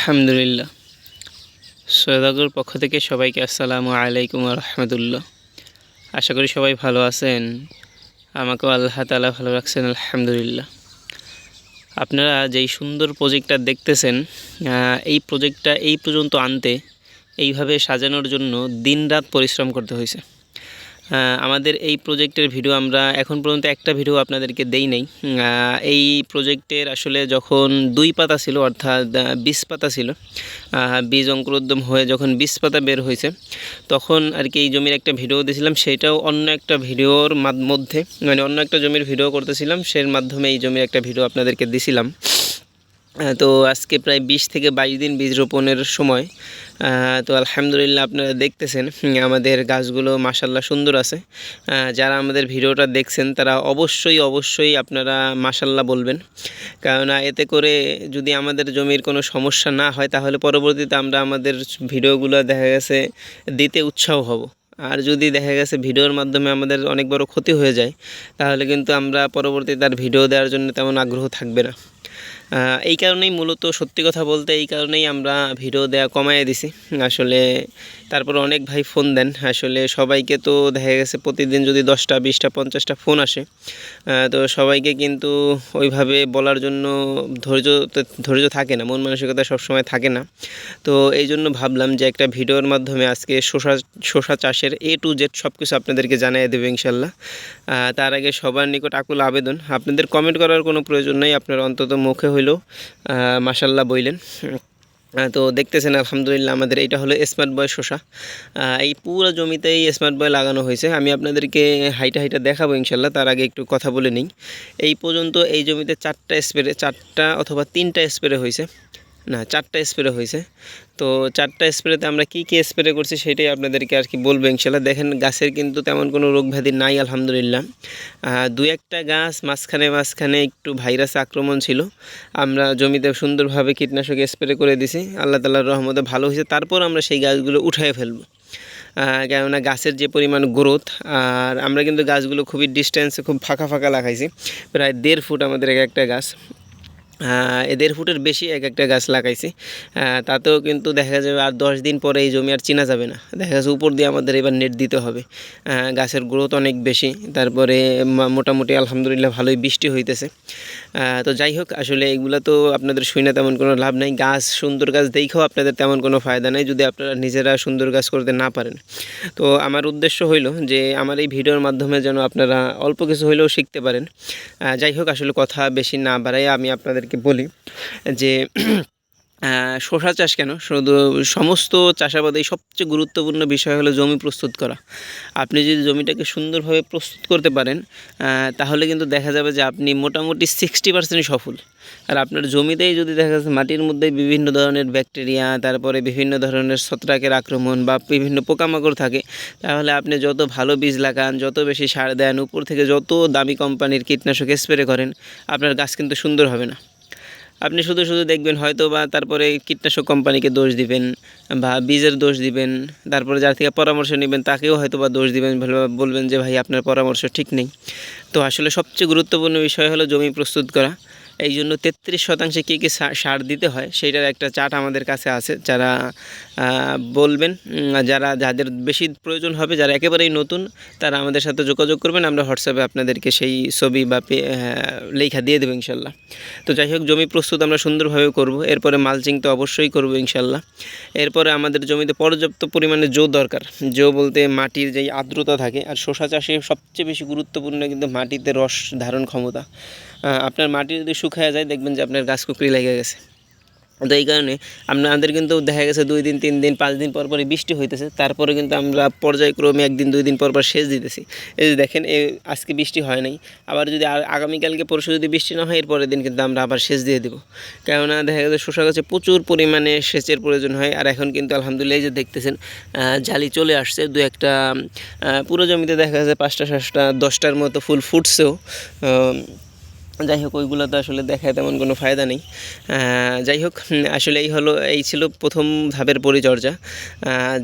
আলহামদুলিল্লাহ। সৈয়দাগুর পক্ষ থেকে সবাইকে আসসালামু আলাইকুম রহমতুল্লাহ। আশা করি সবাই ভালো আছেন। আমাকেও আল্লাহ তালা ভালো রাখছেন, আলহামদুলিল্লাহ। আপনারা যেই সুন্দর প্রজেক্টটা দেখতেছেন এই প্রজেক্টটা এই পর্যন্ত আনতে এইভাবে সাজানোর জন্য দিনরাত পরিশ্রম করতে হয়েছে আমাদের এই প্রজেক্টের ভিডিও আমরা এখন পর্যন্ত একটা ভিডিও আপনাদেরকে দেই নাই। এই প্রজেক্টের আসলে যখন দুই পাতা ছিল, অর্থাৎ বিশ পাতা ছিল বীজ অঙ্কুরোদ্যম হয়ে যখন বিশ পাতা বের হয়েছে, তখন আর কি এই জমির একটা ভিডিও দিয়েছিলাম। সেটাও অন্য একটা ভিডিওর মাধ- মধ্যে মানে অন্য একটা জমির ভিডিও করতেছিলাম। সের মাধ্যমে এই জমির একটা ভিডিও আপনাদেরকে দিছিলাম। তো আজকে প্রায় বিশ থেকে বাইশ দিন বীজ রোপণের সময় তো আলহামদুলিল্লাহ আপনারা দেখতেছেন আমাদের গাছগুলো মাসাল্লাহ সুন্দর আছে। যারা আমাদের ভিডিওটা দেখছেন, তারা অবশ্যই অবশ্যই আপনারা মাসাল্লাহ বলবেন। কেননা এতে করে যদি আমাদের জমির কোনো সমস্যা না হয়, তাহলে পরবর্তীতে আমরা আমাদের ভিডিওগুলো দেখা গেছে দিতে উৎসাহ হব। আর যদি দেখা গেছে ভিডিওর মাধ্যমে আমাদের অনেক বড় ক্ষতি হয়ে যায়, তাহলে কিন্তু আমরা পরবর্তীতে তার ভিডিও দেওয়ার জন্য তেমন আগ্রহ থাকবে না। এই কারণেই মূলত সত্যি কথা বলতে এই কারণেই আমরা ভিডিও দেওয়া কমাইয়ে দিছি। আসলে তারপর অনেক ভাই ফোন দেন। আসলে সবাইকে তো দেখা গেছে প্রতিদিন যদি দশটা, বিশটা, পঞ্চাশটা ফোন আসে তো সবাইকে কিন্তু ওইভাবে বলার জন্য ধৈর্য ধৈর্য থাকে না, মন মানসিকতা সবসময় থাকে না। তো এই জন্য ভাবলাম যে একটা ভিডিওর মাধ্যমে আজকে শসা শসা চাষের এ টু জেড সব কিছু আপনাদেরকে জানিয়ে দেবে ইনশাল্লাহ। তার আগে সবার নিকট আকুল আবেদন। আপনাদের কমেন্ট করার কোনো প্রয়োজন নেই, আপনারা অন্তত মুখে হইলেও মাসাল্লাহ বইলেন। তো দেখতেছেন, আলহামদুলিল্লাহ, আমাদের এটা হলো স্মার্ট বয় শসা। এই পুরো জমিতেই স্মার্ট বয় লাগানো হয়েছে। আমি আপনাদেরকে হাইটা হাইটা দেখাবো ইনশাল্লাহ তার আগে একটু কথা বলে নিই। এই পর্যন্ত এই জমিতে চারটা স্প্রে চারটা অথবা তিনটা স্প্রে হয়েছে। না, চারটা স্প্রে হয়েছে। তো চারটা স্প্রেতে আমরা কি কি স্প্রে করছি সেটাই আপনাদেরকে আর কি বলব ইনশাল্লাহ। দেখেন গাছের কিন্তু তেমন কোনো রোগ ব্যাধি নাই, আলহামদুলিল্লাহ। দু একটা গাছ মাঝখানে মাঝখানে একটু ভাইরাস আক্রমণ ছিল। আমরা জমিতে সুন্দরভাবে কীটনাশক স্প্রে করে দিছি। আল্লাহ তালার রহমতে ভালো হয়েছে। তারপর আমরা সেই গাছগুলো উঠায় ফেলব। কেননা গাছের যে পরিমাণ গ্রোথ আর আমরা কিন্তু গাছগুলো খুবই ডিস্টেন্সে খুব ফাঁকা ফাঁকা লাগাইছি। প্রায় দেড় ফুট আমাদের এক একটা গাছ। দেড় ফুটের বেশি এক একটা গাছ লাগাইছি। তাতেও কিন্তু দেখা যাবে আর দশ দিন পরে এই জমি আর চেনা যাবে না। দেখা যাচ্ছে উপর দিয়ে আমাদের এবার নেট দিতে হবে। গাছের গ্রোথ অনেক বেশি। তারপরে মোটামুটি আলহামদুলিল্লাহ ভালোই বৃষ্টি হইতেছে। তো যাই হোক, আসলে এগুলো তো আপনাদের শুনে তেমন কোনো লাভ নাই। গাছ, সুন্দর গাছ দেখেও আপনাদের তেমন কোনো ফায়দা নেই যদি আপনারা নিজেরা সুন্দর গাছ করতে না পারেন। তো আমার উদ্দেশ্য হইল যে আমার এই ভিডিওর মাধ্যমে যেন আপনারা অল্প কিছু হইলেও শিখতে পারেন। যাই হোক, আসলে কথা বেশি না বাড়াই আমি আপনাদেরকে বলি যে শসা চাষ কেন? শুধু সমস্ত চাষাবাদে সবচেয়ে গুরুত্বপূর্ণ বিষয় হলো জমি প্রস্তুত করা। আপনি যদি জমিটাকে সুন্দরভাবে প্রস্তুত করতে পারেন তাহলে কিন্তু দেখা যাবে যে আপনি মোটামুটি সিক্সটি পার্সেন্ট সফল। আর আপনার জমিতেই যদি দেখা যাচ্ছে মাটির মধ্যে বিভিন্ন ধরনের ব্যাকটেরিয়া তারপরে বিভিন্ন ধরনের ছত্রাকের আক্রমণ বা বিভিন্ন পোকামাকড় থাকে, তাহলে আপনি যত ভালো বীজ লাগান, যত বেশি সার দেন, উপর থেকে যত দামি কোম্পানির কীটনাশক স্প্রে করেন, আপনার গাছ কিন্তু সুন্দর হবে না। আপনি শুধু শুধু দেখবেন হয়তো বা তারপরে কীটনাশক কোম্পানিকে দোষ দিবেন বা বীজের দোষ দিবেন, তারপরে যার থেকে পরামর্শ নেবেন তাকেও হয়তো বা দোষ দিবেন বলবেন যে ভাই আপনার পরামর্শ ঠিক নেই। তো আসলে সবচেয়ে গুরুত্বপূর্ণ বিষয় হলো জমি প্রস্তুত করা। এই জন্য তেত্রিশ শতাংশে কী কী সার দিতে হয়, সেইটার একটা চার্ট আমাদের কাছে আছে। যারা বলবেন যারা যাদের বেশি প্রয়োজন হবে, যারা একেবারেই নতুন, তারা আমাদের সাথে যোগাযোগ করবেন। আমরা হোয়াটসঅ্যাপে আপনাদেরকে সেই ছবি বা লেখা দিয়ে দেবো ইনশাল্লাহ। তো যাই হোক, জমি প্রস্তুত আমরা সুন্দরভাবে করব। এরপরে মালচিং তো অবশ্যই করব ইনশাল্লাহ। এরপরে আমাদের জমিতে পর্যাপ্ত পরিমাণে জো দরকার। জো বলতে মাটির যেই আর্দ্রতা থাকে, আর শশা চাষে সবচেয়ে বেশি গুরুত্বপূর্ণ কিন্তু মাটিতে রস ধারণ ক্ষমতা। আপনার মাটি যদি শুকায় যায়, দেখবেন যে আপনার গাছ কুকরি লেগে গেছে। তো এই কারণে আপনাদের কিন্তু দেখা গেছে দুই দিন, তিন দিন, পাঁচ দিন পর পরই বৃষ্টি হইতেছে। তারপরে কিন্তু আমরা পর্যায়ক্রমে একদিন, দুই দিন পর পর সেচ দিতেছি। এই যে দেখেন এ আজকে বৃষ্টি হয় নাই। আবার যদি আগামীকালকে পরশু যদি বৃষ্টি না হয় এর পরের দিন কিন্তু আমরা আবার সেচ দিয়ে দেবো। কেননা দেখা গেছে শসা গাছে প্রচুর পরিমাণে সেচের প্রয়োজন হয়। আর এখন কিন্তু আলহামদুলিল্লাহ যে দেখতেছেন জালি চলে আসছে। দু একটা পুরো জমিতে দেখা যাচ্ছে পাঁচটা, সাতটা, দশটার মতো ফুল ফুটছেও। যাই হোক, ওইগুলো তো আসলে দেখায় তেমন কোনো ফায়দা নেই। যাই হোক, আসলে এই হলো, এই ছিল প্রথম ধাপের পরিচর্যা।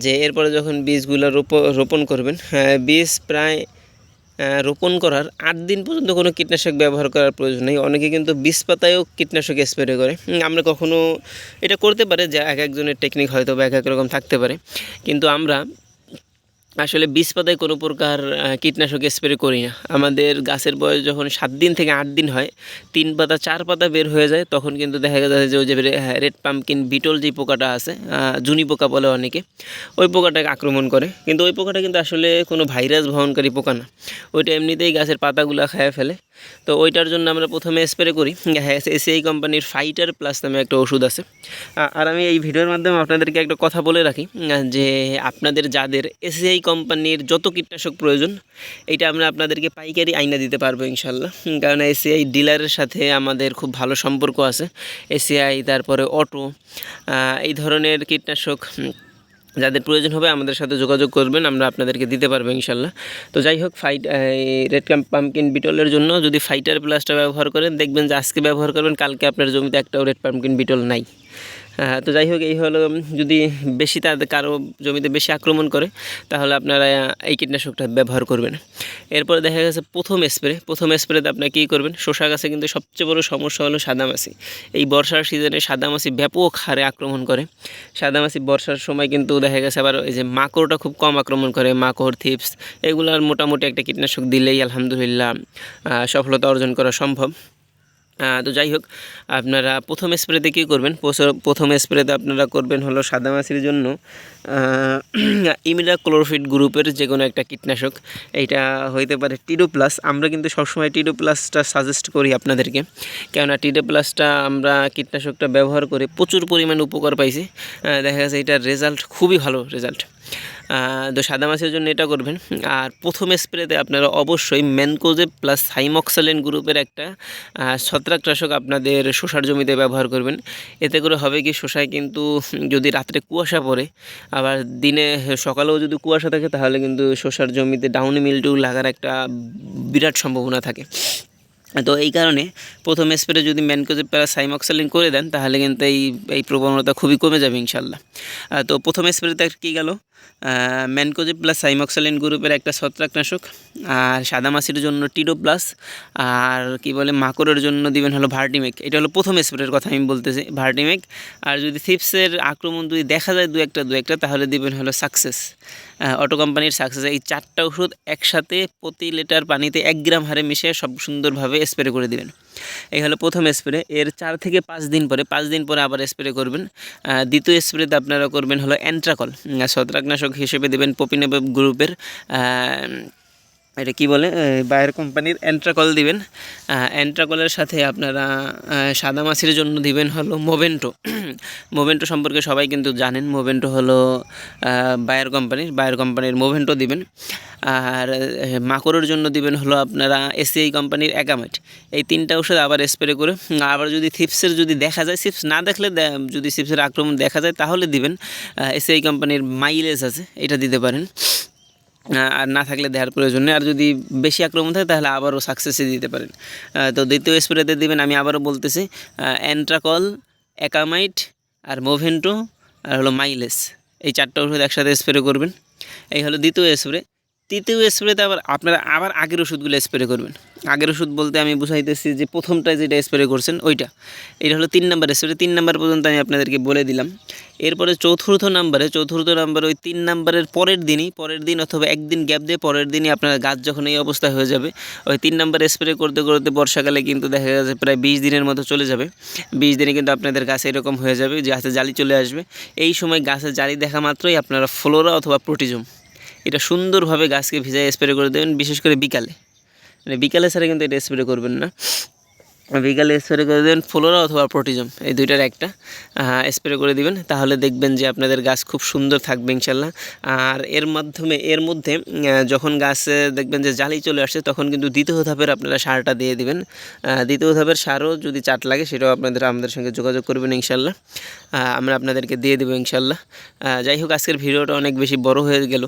যে এরপরে যখন বীজগুলো রোপ, রোপণ করবেন বীজ প্রায় রোপণ করার আট দিন পর্যন্ত কোনো কীটনাশক ব্যবহার করার প্রয়োজন নেই। অনেকে কিন্তু বীজ পাতায়ও কীটনাশক স্প্রে করে। আমরা কখনো এটা করতে পারে, যে এক একজনের টেকনিক হয়তো বা এক এক রকম থাকতে পারে। কিন্তু আমরা আসলে বিষ পাতায় কোনো প্রকার কীটনাশক স্প্রে করি না। আমাদের গাছের বয়স যখন সাত দিন থেকে আট দিন হয়, তিন পাতা, চার পাতা বের হয়ে যায়, তখন কিন্তু দেখা যাচ্ছে যে ওই যে রেড পাম্পকিন বিটল যে পোকাটা আছে জুনি পোকা বলে অনেকে, ওই পোকাটাকে আক্রমণ করে। কিন্তু ওই পোকাটা কিন্তু আসলে কোনো ভাইরাস বহনকারী পোকা না। ওইটা এমনিতেই গাছের পাতাগুলো খেয়ে ফেলে। তো ওইটার জন্য আমরা প্রথমে স্প্রে করি। হ্যাঁ এসিআই কোম্পানির ফাইটার প্লাস নামে একটা ওষুধ আছে। আর আমি এই ভিডিওর মাধ্যমে আপনাদেরকে একটা কথা বলে রাখি যে আপনাদের যাদের এসিআই কোম্পানির যত কীটনাশক প্রয়োজন এটা আমরা আপনাদেরকে পাইকারি আইনা দিতে পারব ইনশাল্লাহ। কারণ এসিআই ডিলারের সাথে আমাদের খুব ভালো সম্পর্ক আছে। এসিআই তারপরে অটো এই ধরনের কীটনাশক যাদের প্রয়োজন হবে আমাদের সাথে যোগাযোগ করবেন, আমরা আপনাদেরকে দিতে পারব ইনশাল্লাহ। তো যাই হোক ফাইট রেড ক্যাম্প পাম্পকিন বিটলের জন্য যদি ফাইটার প্লাসটা ব্যবহার করেন, দেখবেন যে আজকে ব্যবহার করবেন, কালকে আপনার জমিতে একটাও রেড পাম্পকিন বিটল নাই। তো যাই হোক, এই হলো যদি বেশি তাদের কারও জমিতে বেশি আক্রমণ করে, তাহলে আপনারা এই কীটনাশকটা ব্যবহার করবেন। এরপরে দেখা গেছে প্রথম স্প্রে, প্রথম স্প্রেতে আপনারা কী করবেন? শসা গাছে কিন্তু সবচেয়ে বড় সমস্যা হলো সাদামাছি এই বর্ষার সিজনে সাদামাছি ব্যাপক হারে আক্রমণ করে। সাদামাছি বর্ষার সময় কিন্তু দেখা গেছে আবার এই যে মাকড়টা খুব কম আক্রমণ করে, মাকড়, থিপস, এগুলার মোটামুটি একটা কীটনাশক দিলেই আলহামদুলিল্লাহ সফলতা অর্জন করা সম্ভব। তো যাই হোক, আপনারা প্রথম স্প্রেতে কী করবেন? প্রথম স্প্রেতে আপনারা করবেন হলো সাদা মাছির জন্য ইমিডা ক্লোরোফিট গ্রুপের যে কোনো একটা কীটনাশক। এইটা হইতে পারে টিডো প্লাস আমরা কিন্তু সবসময় টিডো প্লাসটা সাজেস্ট করি আপনাদেরকে। কেননা টিডো প্লাসটা আমরা কীটনাশকটা ব্যবহার করে প্রচুর পরিমাণ উপকার পাইছি। দেখা গেছে এটার রেজাল্ট খুবই ভালো রেজাল্ট তো সাদা মাছের জন্য এটা করবেন। আর প্রথম স্প্রেতে আপনারা অবশ্যই ম্যানকোজে প্লাস সাইমক্সালেন গ্রুপের একটা ছত্রাকনাশক আপনাদের শসার জমিতে ব্যবহার করবেন। এতে করে হবে কি শসায় কিন্তু যদি রাত্রে কুয়াশা পড়ে, আবার দিনে সকালেও যদি কুয়াশা থাকে, তাহলে কিন্তু শসার জমিতে ডাউনি মিল্টু লাগার একটা বিরাট সম্ভাবনা থাকে। তো এই কারণে প্রথম স্প্রে যদি ম্যানকোজে প্লাস সাইমক্সালিন করে দেন, তাহলে কিন্তু এই এই প্রবণতা খুবই কমে যাবে ইনশাল্লাহ তো প্রথম স্প্রেতে কী গেল? ম্যানকোজে প্লাস সাইমক্সালিন গ্রুপের একটা ছত্রাকনাশক আর সাদামাছির জন্য টিডো প্লাস আর কি বলে, মাকড়ের জন্য দিবেন হলো ভার্টিমেক। এটা হলো প্রথম স্প্রের কথা আমি বলতেছি, ভার্টিমেক। আর যদি থিপসের আক্রমণ যদি দেখা যায় দু একটা দু একটা, তাহলে দিবেন হলো সাকসেস অটো কোম্পানির সাকসেস এই চারটা ওষুধ একসাথে প্রতি লিটার পানিতে এক গ্রাম হারে মিশিয়ে সব সুন্দরভাবে স্প্রে করে দিবেন। এই হলো প্রথম স্প্রে এর চার থেকে পাঁচ দিন পরে, পাঁচ দিন পরে আবার স্প্রে করবেন। দ্বিতীয় স্প্রেতে আপনারা করবেন হলো অ্যান্ট্রাকল ছত্রাকনাশক হিসেবে দেবেন পপিনেব গ্রুপের এটা কি বলে? বায়ার কোম্পানির অ্যান্ট্রাকল দিবেন। অ্যান্ট্রাকলের সাথে আপনারা সাদা মাছির জন্য দিবেন হলো মোভেন্টো মোভেন্টো সম্পর্কে সবাই কিন্তু জানেন। মোভেন্টো হলো বায়ার কোম্পানির বায়ার কোম্পানির মোভেন্টো দিবেন। আর মাকড়ের জন্য দিবেন হলো আপনারা এসিআই কোম্পানির একামেট এই তিনটা ওষুধ আবার স্প্রে করে, আবার যদি থিপসের যদি দেখা যায় সিপস না দেখলে যদি সিপসের আক্রমণ দেখা যায়, তাহলে দিবেন। এসিআই কোম্পানির মাইলেজ আছে, এটা দিতে পারেন। আর না থাকলে দেওয়ার প্রয়োজন নেই। আর যদি বেশি আক্রমণ থাকে, তাহলে আবারও সাকসেসে দিতে পারেন। তো দ্বিতীয় স্প্রেতে দেবেন, আমি আবারও বলতেছি অ্যান্ট্রাকল অ্যাকামাইট আর মোভেন্টো আর হলো মাইলেস এই চারটা ওষুধ একসাথে স্প্রে করবেন। এই হলো দ্বিতীয় স্প্রে তৃতীয় স্প্রেতে আবার আপনারা আবার আগের ওষুধগুলো স্প্রে করবেন। আগের ওষুধ বলতে আমি বুঝাইতেছি যে প্রথমটায় যেটা স্প্রে করছেন ওইটা। এটা হলো তিন নাম্বার স্প্রে তিন নাম্বার পর্যন্ত আমি আপনাদেরকে বলে দিলাম। এরপরে চতুর্থ নাম্বারে, চতুর্থ নাম্বার ওই তিন নাম্বারের পরের দিনই, পরের দিন অথবা একদিন গ্যাপ দিয়ে পরের দিনই আপনার গাছ যখন এই অবস্থা হয়ে যাবে, ওই তিন নাম্বার স্প্রে করতে করতে বর্ষাকালে কিন্তু দেখা যাচ্ছে প্রায় বিশ দিনের মতো চলে যাবে। বিশ দিনে কিন্তু আপনাদের গাছে এরকম হয়ে যাবে, যে গাছে জালি চলে আসবে। এই সময় গাছে জালি দেখা মাত্রই আপনারা ফ্লোরা অথবা প্রোটিজম এটা সুন্দরভাবে গাছকে ভিজায় স্প্রে করে দেবেন, বিশেষ করে বিকালে। মানে বিকালে ছাড়া কিন্তু এটা স্প্রে করবেন না। বিকালে স্প্রে করে দেবেন ফ্লোরা অথবা প্রোটিজম, এই দুইটার একটা স্প্রে করে দিবেন, তাহলে দেখবেন যে আপনাদের গাছ খুব সুন্দর থাকবে ইনশাল্লাহ। আর এর মাধ্যমে, এর মধ্যে যখন গাছে দেখবেন যে জালি চলে আসছে, তখন কিন্তু দ্বিতীয় ধাপের আপনারা সারটা দিয়ে দিবেন। দ্বিতীয় ধাপের সারও যদি চাট লাগে, সেটাও আপনাদের, আমাদের সঙ্গে যোগাযোগ করবেন ইনশাল্লাহ। আমরা আপনাদেরকে দিয়ে দেবো ইনশাল্লাহ। যাই হোক, আজকের ভিডিওটা অনেক বেশি বড় হয়ে গেল।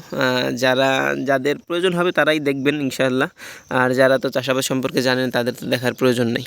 যারা, যাদের প্রয়োজন হবে তারাই দেখবেন ইনশাল্লাহ। আর যারা তো চাষাবাদ সম্পর্কে জানেন, তাদের তো দেখার প্রয়োজন নেই।